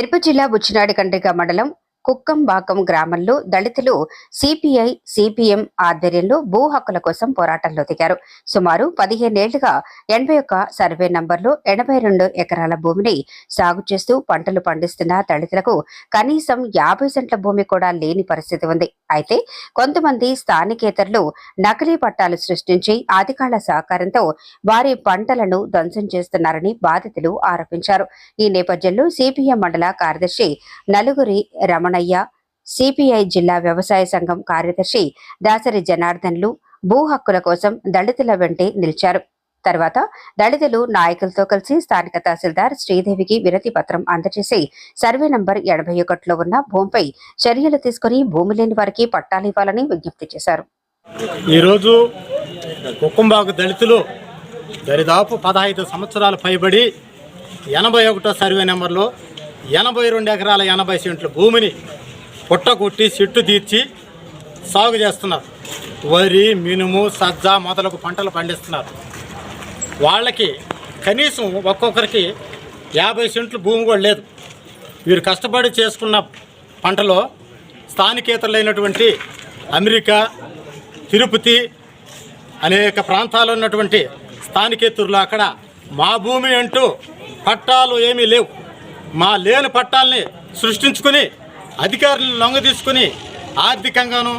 తిరుపతి జిల్లా బుచ్చినాడి బుచ్చినాడికండ్రిక మండలం కుక్కంబాకం గ్రామంలో దళితులు సిపిఐ సిపిఎం ఆధ్వర్యంలో భూ హక్కుల కోసం పోరాటంలో దిగారు. సుమారు పదిహేనేళ్ళుగా ఎనభై ఒక్క సర్వే నంబర్లో ఎనభై రెండు ఎకరాల భూమిని సాగు చేస్తూ పంటలు పండిస్తున్న దళితులకు కనీసం యాభై సెంట్ల భూమి కూడా లేని పరిస్థితి ఉంది. అయితే కొంతమంది స్థానికేతరులు నకిలీ పట్టాలు సృష్టించి అధికారుల సహకారంతో వారి పంటలను ధ్వంసం చేస్తున్నారని బాధితులు ఆరోపించారు. ఈ నేపథ్యంలో సిపిఎం మండల కార్యదర్శి నలుగురి రమణ రమణయ్య సిపిఐ జిల్లా వ్యవసాయ సంఘం కార్యదర్శి దాసరి జనార్దన్లు భూ హక్కుల కోసం దళితుల వెంటే నిలిచారు. తర్వాత దళితులు నాయకులతో కలిసి స్థానిక తహసీల్దార్ శ్రీదేవికి విరతి పత్రం అందజేసి సర్వే నంబర్ ఎనభై ఒకటిలో ఉన్న భూమిపై చర్యలు తీసుకుని భూమి లేని వారికి పట్టాలివ్వాలని విజ్ఞప్తి చేశారు. ఈరోజు కుక్కుంబాకు దళితులు దరిదాపు పదహైదు సంవత్సరాలు పైబడి ఎనభై ఒకటో సర్వే నెంబర్లో ఎనభై రెండు ఎకరాల ఎనభై సెంట్ల భూమిని పుట్ట కొట్టి చెట్టు తీర్చి సాగు చేస్తున్నారు. వరి మినుము సజ్జ మొదలగు పంటలు పండిస్తున్నారు. వాళ్ళకి కనీసం ఒక్కొక్కరికి యాభై సెంట్లు భూమి కూడా లేదు. వీరు కష్టపడి చేసుకున్న పంటలో స్థానికేతరులైనటువంటి అమెరికా తిరుపతి అనేక ప్రాంతాల్లో ఉన్నటువంటి స్థానికేతరులు అక్కడ మా భూమి అంటూ పట్టాలు ఏమీ లేవు. మా లేని పట్టాలని సృష్టించుకుని అధికారులను లొంగ తీసుకుని ఆర్థికంగాను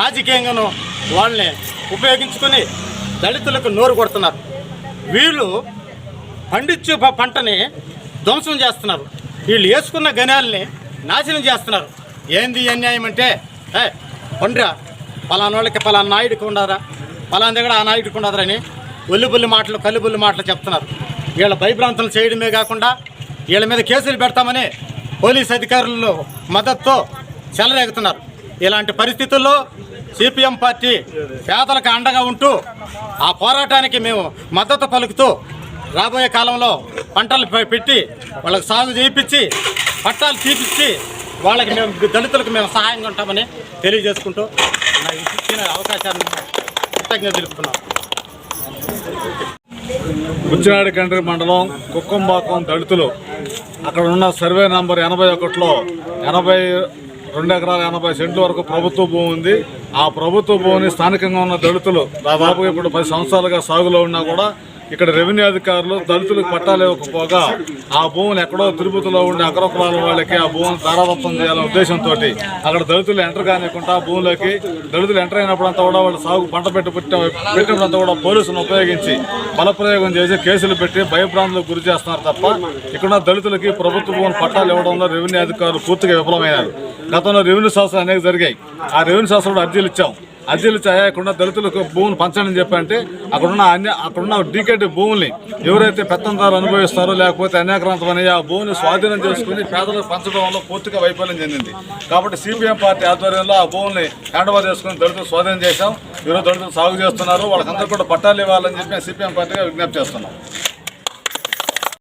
రాజకీయంగాను వాళ్ళని ఉపయోగించుకుని దళితులకు నోరు కొడుతున్నారు. వీళ్ళు పండించే పంటని ధ్వంసం చేస్తున్నారు. వీళ్ళు వేసుకున్న గణాలని నాశనం చేస్తున్నారు. ఏంది అన్యాయం అంటే ఏ పండ్రా పలానా వాళ్ళకి పలానా నాయుడికి ఉండరా పలానా దగ్గర ఆ నాయుడికి ఉండదురని ఒల్లిబుల్లి మాటలు కల్లిబుల్లి మాటలు చెప్తున్నారు. వీళ్ళ భయభ్రాంతులు చేయడమే కాకుండా వీళ్ళ మీద కేసులు పెడతామని పోలీస్ అధికారులు మద్దతుతో చెలరేగుతున్నారు. ఇలాంటి పరిస్థితుల్లో సిపిఎం పార్టీ పేదలకు అండగా ఉంటూ ఆ పోరాటానికి మేము మద్దతు పలుకుతూ రాబోయే కాలంలో పంటలు పెట్టి వాళ్ళకి సాగు చేయించి పట్టాలు తీపిచ్చి వాళ్ళకి మేము దళితులకు మేము సహాయంగా ఉంటామని తెలియజేసుకుంటూ నాకు ఇచ్చిన అవకాశాన్ని కృతజ్ఞత తెలుపుతున్నాం బుచ్చినాడి కండ్రి మండలం కుక్కంబాకం దళితులు. అక్కడ ఉన్న సర్వే నంబర్ ఎనభై ఒకటిలో ఎనభై రెండు ఎకరాల ఎనభై సెంట్ల వరకు ప్రభుత్వ భూమి ఉంది. ఆ ప్రభుత్వ భూమిని స్థానికంగా ఉన్న దళితులు దాదాపు ఇప్పుడు పది సంవత్సరాలుగా సాగులో ఉన్నా కూడా ఇక్కడ రెవెన్యూ అధికారులు దళితులకు పట్టాలు ఆ భూమిని ఎక్కడో తిరుపతిలో ఉండే అగ్ర కులాల వాళ్ళకి ఆ భూమిని ధారాదత్తం చేయాలనే ఉద్దేశంతో అక్కడ దళితులు ఎంటర్ కానికుండా భూములకి దళితులు ఎంటర్ అయినప్పుడంతా కూడా వాళ్ళు సాగు పంట పెట్టి పెట్టినప్పుడంతా కూడా పోలీసులను ఉపయోగించి బలప్రయోగం చేసి కేసులు పెట్టి భయభ్రాంతులకు గురి చేస్తున్నారు తప్ప ఇక్కడ దళితులకి ప్రభుత్వ భూములు పట్టాలు ఇవ్వడంలో రెవెన్యూ అధికారులు పూర్తిగా విఫలమయ్యారు గతంలో రెవెన్యూ శాస్త్రాలు అనేక జరిగాయి. ఆ రెవెన్యూ శాస్త్రంలో అర్జీలు ఇచ్చాం. అర్జీలు చేయకుండా దళితులకు భూములు పంచండి చెప్పంటే అక్కడున్న అన్య అక్కడున్న డీకేటీ భూముల్ని ఎవరైతే పెత్తందారు అనుభవిస్తారో లేకపోతే అన్యాక్రాంతమని ఆ భూమిని స్వాధీనం చేసుకుని పేదలకు పంచడం వల్ల పూర్తిగా వైఫల్యం చెందింది. కాబట్టి సిపిఎం పార్టీ ఆధ్వర్యంలో ఆ భూముల్ని హ్యాండ్ ఓవర్ చేసుకుని దళితులు స్వాధీనం చేశాం. ఈరోజు దళితులు సాగు చేస్తున్నారు. వాళ్ళకందరూ కూడా పట్టాలు ఇవ్వాలని చెప్పి సిపిఎం పార్టీగా విజ్ఞప్తి చేస్తున్నాం.